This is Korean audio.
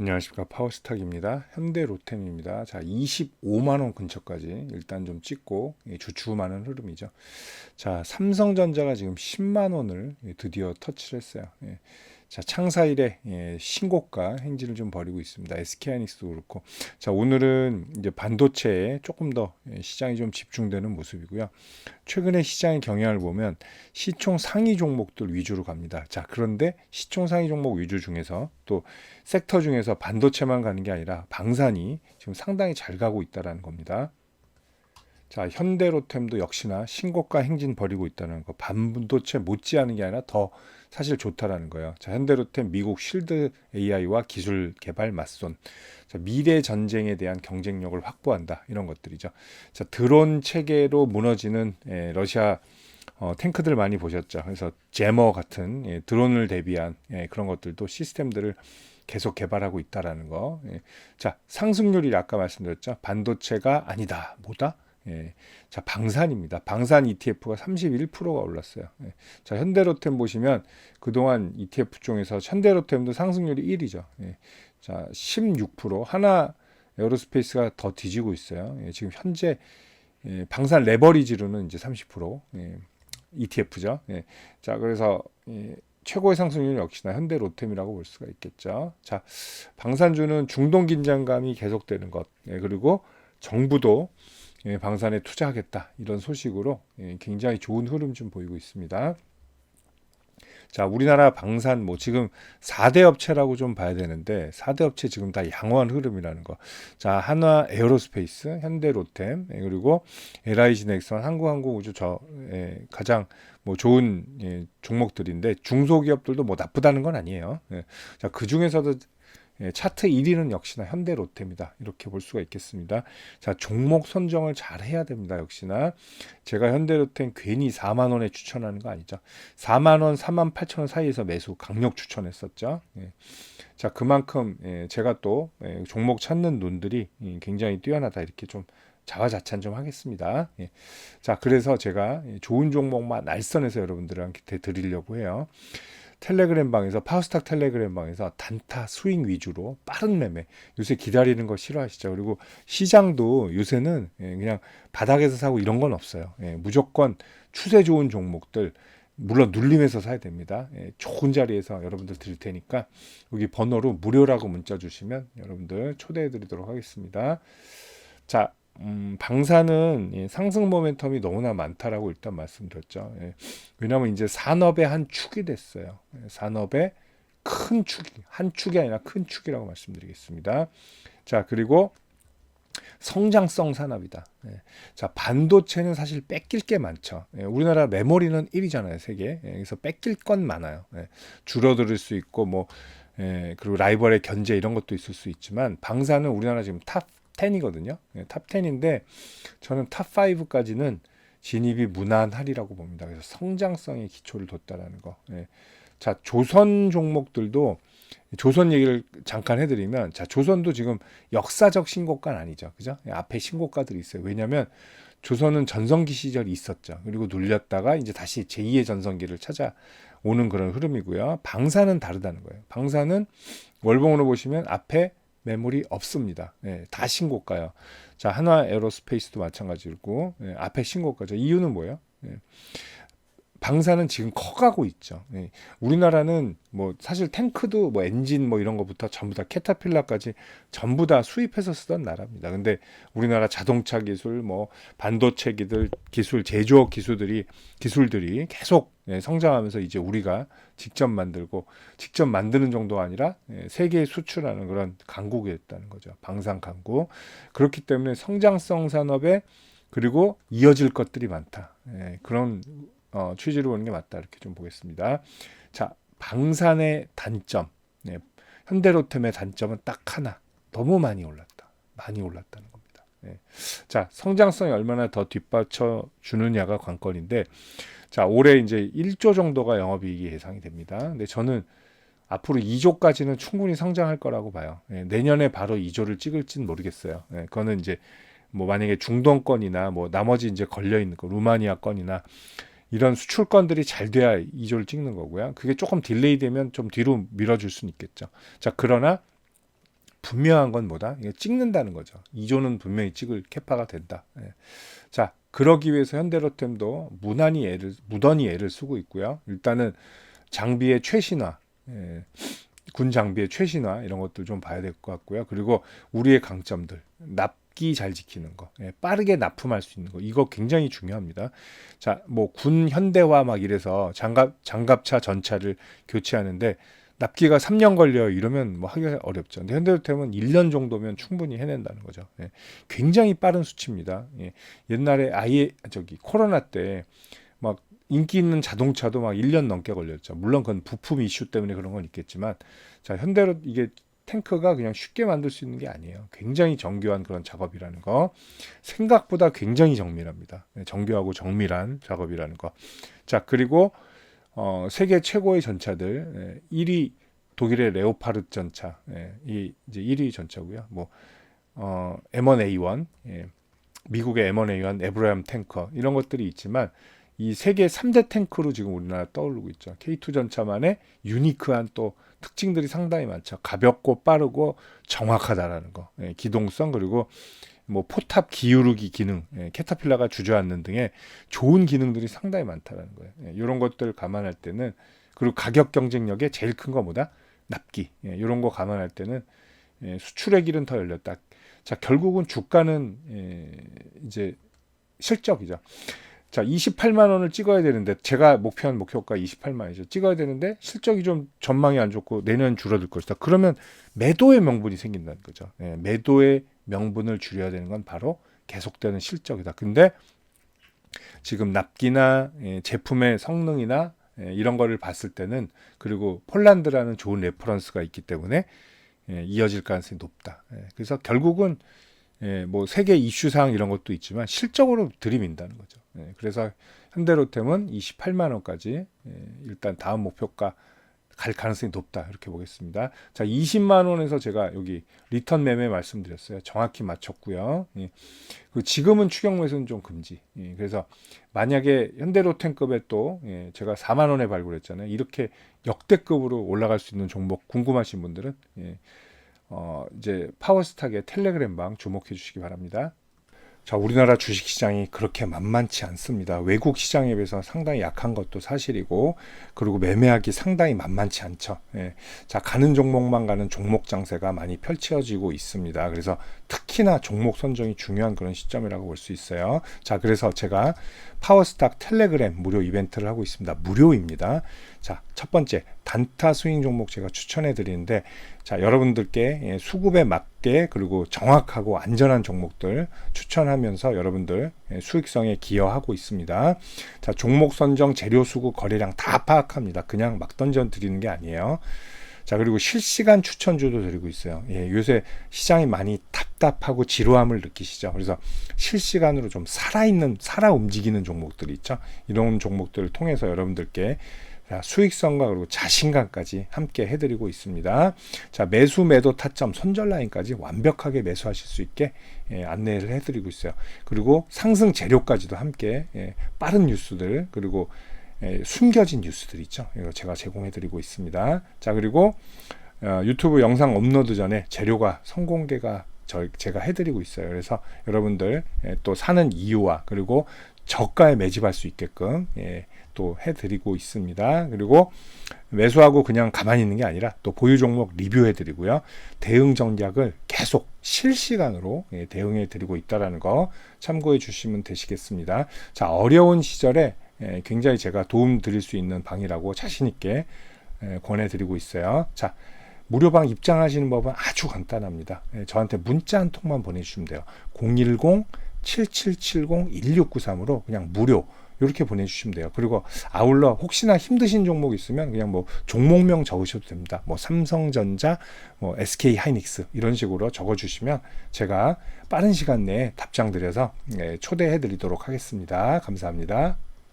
안녕하십니까 파워스탁입니다. 현대 로템입니다. 자 25만 원 근처까지 일단 좀 찍고 예, 주춤하는 흐름이죠. 자 삼성전자가 지금 10만 원을 예, 드디어 터치를 했어요. 예. 자 창사 일에 예, 신고가 행진을 좀 벌이고 있습니다. SK하이닉스도 그렇고 자 오늘은 이제 반도체에 조금 더 예, 시장이 좀 집중되는 모습이고요. 최근에 시장의 경향을 보면 시총 상위 종목들 위주로 갑니다. 자 그런데 시총 상위 종목 위주 중에서 또 섹터 중에서 반도체만 가는 게 아니라 방산이 지금 상당히 잘 가고 있다라는 겁니다. 자, 현대로템도 역시나 신고가 행진 벌이고 있다는 거. 반도체 못지않은 게 아니라 더 사실 좋다라는 거예요. 자, 현대로템 미국 실드 AI와 기술 개발 맞손. 자, 미래 전쟁에 대한 경쟁력을 확보한다. 이런 것들이죠. 자, 드론 체계로 무너지는 에, 러시아 어, 탱크들 많이 보셨죠. 그래서 제머 같은 예, 드론을 대비한 예, 그런 것들도 시스템들을 계속 개발하고 있다라는 거. 예. 자, 상승률이 아까 말씀드렸죠. 반도체가 아니다. 뭐다? 예. 자, 방산입니다. 방산 ETF가 31%가 올랐어요. 예. 자, 현대로템 보시면 그동안 ETF 중에서 현대로템도 상승률이 1위죠. 예. 자, 16% 하나 에어로스페이스가 더 뒤지고 있어요. 예. 지금 현재 예, 방산 레버리지로는 이제 30% 예, ETF죠. 예. 자, 그래서 예, 최고의 상승률 역시나 현대 로템이라고 볼 수가 있겠죠. 자, 방산주는 중동 긴장감이 계속되는 것, 예, 그리고 정부도 예, 방산에 투자하겠다 이런 소식으로 예, 굉장히 좋은 흐름 좀 보이고 있습니다. 자, 우리나라 방산 뭐 지금 4대 업체라고 좀 봐야 되는데 4대 업체 지금 다 양호한 흐름이라는 거. 자, 한화 에어로스페이스, 현대 로템, 예, 그리고 LIG 넥선, 한국항공우주 저 예, 가장 뭐 좋은 예, 종목들인데 중소기업들도 뭐 나쁘다는 건 아니에요. 예. 자, 그 중에서도 예, 차트 1위는 역시나 현대로템이다. 이렇게 볼 수가 있겠습니다. 자, 종목 선정을 잘 해야 됩니다. 역시나. 제가 현대로템 괜히 4만 원에 추천하는 거 아니죠. 4만 원, 4만 8천 원 사이에서 매수 강력 추천했었죠. 예. 자, 그만큼 예, 제가 또 예, 종목 찾는 눈들이 예, 굉장히 뛰어나다. 이렇게 좀 자화자찬 좀 하겠습니다. 예. 자, 그래서 제가 좋은 종목만 날선해서 여러분들한테 드리려고 해요. 텔레그램 방에서 파우스탁 텔레그램 방에서 단타 스윙 위주로 빠른 매매 요새 기다리는 거 싫어하시죠? 그리고 시장도 요새는 예, 그냥 바닥에서 사고 이런 건 없어요. 예, 무조건 추세 좋은 종목들 물론 눌림에서 사야 됩니다. 예, 좋은 자리에서 여러분들 드릴 테니까 여기 번호로 무료라고 문자 주시면 여러분들 초대해 드리도록 하겠습니다. 자 음, 방사는 예, 상승 모멘텀이 너무나 많다라고 일단 말씀드렸죠. 예. 왜냐하면 이제 산업의 한 축이 됐어요. 예, 산업의 큰 축이 한 축이 아니라 큰 축이라고 말씀드리겠습니다. 자 그리고 성장성 산업이다. 예. 자 반도체는 사실 뺏길 게 많죠. 예, 우리나라 메모리는 1위잖아요, 세계. 예, 그래서 뺏길 건 많아요. 예, 줄어들 수 있고 뭐 예, 그리고 라이벌의 견제 이런 것도 있을 수 있지만 방사는 우리나라 지금 탑 10이거든요. 예, 탑 10인데 저는 탑 5까지는 진입이 무난하리라고 봅니다. 그래서 성장성에 기초를 뒀다라는 거. 예. 자, 조선 종목들도 조선 얘기를 잠깐 해드리면, 자, 조선도 지금 역사적 신고가는 아니죠. 그죠? 예, 앞에 신고가들이 있어요. 왜냐면 조선은 전성기 시절이 있었죠. 그리고 눌렸다가 이제 다시 제2의 전성기를 찾아오는 그런 흐름이고요. 방사는 다르다는 거예요. 방사는 월봉으로 보시면 앞에 매물이 없습니다. 예, 다 신고가요. 자, 한화 에어로스페이스도 마찬가지고 예, 앞에 신고가죠. 이유는 뭐예요? 예. 방사는 지금 커가고 있죠. 예. 우리나라는 뭐 사실 탱크도 뭐 엔진 뭐 이런 것부터 전부 다 캐타필라까지 전부 다 수입해서 쓰던 나라입니다. 근데 우리나라 자동차 기술, 뭐 반도체 기술, 기술 제조업 기술들이 기술들이 계속 예, 성장하면서 이제 우리가 직접 만들고 직접 만드는 정도가 아니라 예, 세계에 수출하는 그런 강국이 됐다는 거죠. 방산 강국. 그렇기 때문에 성장성 산업에 그리고 이어질 것들이 많다. 예, 그런 어, 취지로 보는 게 맞다 이렇게 좀 보겠습니다. 자 방산의 단점, 네, 현대로템의 단점은 딱 하나, 너무 많이 올랐다, 많이 올랐다는 겁니다. 네. 자 성장성이 얼마나 더 뒷받쳐 주느냐가 관건인데, 자 올해 이제 1조 정도가 영업이익이 예상이 됩니다. 근데 저는 앞으로 2조까지는 충분히 성장할 거라고 봐요. 네, 내년에 바로 2조를 찍을진 모르겠어요. 네, 그거는 이제 뭐 만약에 중동권이나 뭐 나머지 이제 걸려 있는 거 루마니아 건이나 이런 수출건들이 잘 돼야 이조를 찍는 거고요. 그게 조금 딜레이 되면 좀 뒤로 밀어줄 수는 있겠죠. 자, 그러나 분명한 건 뭐다? 이거 찍는다는 거죠. 2조는 분명히 찍을 캐파가 된다. 예. 자, 그러기 위해서 현대로템도 무난히 애를 무던히 애를 쓰고 있고요. 일단은 장비의 최신화, 예, 군 장비의 최신화 이런 것들 좀 봐야 될 것 같고요. 그리고 우리의 강점들, 납기 잘 지키는 거, 예, 빠르게 납품할 수 있는 거, 이거 굉장히 중요합니다. 자, 뭐 군 현대화 막 이래서 장갑 장갑차 전차를 교체하는데 납기가 3년 걸려 이러면 뭐 하기가 어렵죠. 근데 현대로템은 1년 정도면 충분히 해낸다는 거죠. 예. 굉장히 빠른 수치입니다. 예. 옛날에 아예 저기 코로나 때 막 인기 있는 자동차도 막 1년 넘게 걸렸죠. 물론 그건 부품 이슈 때문에 그런 건 있겠지만 자, 현대로 이게 탱크가 그냥 쉽게 만들 수 있는 게 아니에요. 굉장히 정교한 그런 작업이라는 거. 생각보다 굉장히 정밀합니다. 예, 정교하고 정밀한 작업이라는 거. 자, 그리고 어, 세계 최고의 전차들 예, 1위 독일의 레오파르트 전차 예, 이 이제 1위 전차고요. 뭐 어, M1A1 예, 미국의 M1A1 에브라임 탱커 이런 것들이 있지만 이 세계 3대 탱크로 지금 우리나라 떠오르고 있죠. K2 전차만의 유니크한 또 특징들이 상당히 많죠. 가볍고 빠르고 정확하다라는 거, 예, 기동성 그리고 뭐 포탑 기울기 기능, 예, 캐터필라가 주저앉는 등의 좋은 기능들이 상당히 많다라는 거예요. 예, 이런 것들 감안할 때는 그리고 가격 경쟁력에 제일 큰 거 뭐다? 납기. 예, 이런 거 감안할 때는 예, 수출의 길은 더 열렸다. 자 결국은 주가는 예, 이제 실적이죠. 자, 28만 원을 찍어야 되는데 제가 목표한 목표가 28만이죠. 찍어야 되는데 실적이 좀 전망이 안 좋고 내년 줄어들 것이다. 그러면 매도의 명분이 생긴다는 거죠. 예, 매도의 명분을 줄여야 되는 건 바로 계속되는 실적이다. 근데 지금 납기나 예, 제품의 성능이나 예, 이런 거를 봤을 때는 그리고 폴란드라는 좋은 레퍼런스가 있기 때문에 예, 이어질 가능성이 높다. 예, 그래서 결국은 예, 뭐 세계 이슈상 이런 것도 있지만 실적으로 들이민다는 거죠. 예, 그래서 현대로템은 28만 원까지 예, 일단 다음 목표가 갈 가능성이 높다 이렇게 보겠습니다. 자, 20만 원에서 제가 여기 리턴 매매 말씀드렸어요. 정확히 맞췄고요. 예. 그 지금은 추경 매수는 좀 금지. 예. 그래서 만약에 현대로템급에 또 예, 제가 4만 원에 발굴했잖아요. 이렇게 역대급으로 올라갈 수 있는 종목 궁금하신 분들은 예. 어, 이제 파워스탁의 텔레그램 방 주목해 주시기 바랍니다. 자, 우리나라 주식 시장이 그렇게 만만치 않습니다. 외국 시장에 비해서 상당히 약한 것도 사실이고, 그리고 매매하기 상당히 만만치 않죠. 예. 자, 가는 종목만 가는 종목 장세가 많이 펼쳐지고 있습니다. 그래서 특히나 종목 선정이 중요한 그런 시점이라고 볼 수 있어요. 자, 그래서 제가 파워스탁 텔레그램 무료 이벤트를 하고 있습니다. 무료입니다. 자, 첫 번째, 단타 스윙 종목 제가 추천해 드리는데, 자, 여러분들께 예, 수급에 맞게 그리고 정확하고 안전한 종목들 추천하면서 여러분들 예, 수익성에 기여하고 있습니다. 자, 종목 선정, 재료 수급, 거래량 다 파악합니다. 그냥 막 던져 드리는 게 아니에요. 자, 그리고 실시간 추천주도 드리고 있어요. 예, 요새 시장이 많이 답답하고 지루함을 느끼시죠. 그래서 실시간으로 좀 살아있는, 살아 움직이는 종목들이 있죠. 이런 종목들을 통해서 여러분들께 수익성과 그리고 자신감까지 함께 해드리고 있습니다. 자, 매수, 매도, 타점, 손절 라인까지 완벽하게 매수하실 수 있게 예, 안내를 해드리고 있어요. 그리고 상승 재료까지도 함께 예, 빠른 뉴스들 그리고 예, 숨겨진 뉴스들 있죠. 이거 제가 제공해드리고 있습니다. 자, 그리고 어, 유튜브 영상 업로드 전에 재료가 성공개가 저, 제가 해드리고 있어요. 그래서 여러분들 예, 또 사는 이유와 그리고 저가에 매집할 수 있게끔 예, 또 해드리고 있습니다. 그리고 매수하고 그냥 가만히 있는 게 아니라 또 보유 종목 리뷰해 드리고요. 대응 전략을 계속 실시간으로 예, 대응해 드리고 있다라는 거 참고해 주시면 되시겠습니다. 자 어려운 시절에 예, 굉장히 제가 도움 드릴 수 있는 방이라고 자신 있게 예, 권해 드리고 있어요. 자. 무료방 입장하시는 법은 아주 간단합니다. 예, 저한테 문자 한 통만 보내주시면 돼요. 010-7770-1693으로 그냥 무료 이렇게 보내주시면 돼요. 그리고 아울러 혹시나 힘드신 종목 있으면 그냥 뭐 종목명 적으셔도 됩니다. 뭐 삼성전자, 뭐 SK 하이닉스 이런 식으로 적어주시면 제가 빠른 시간 내에 답장 드려서 예, 초대해 드리도록 하겠습니다. 감사합니다.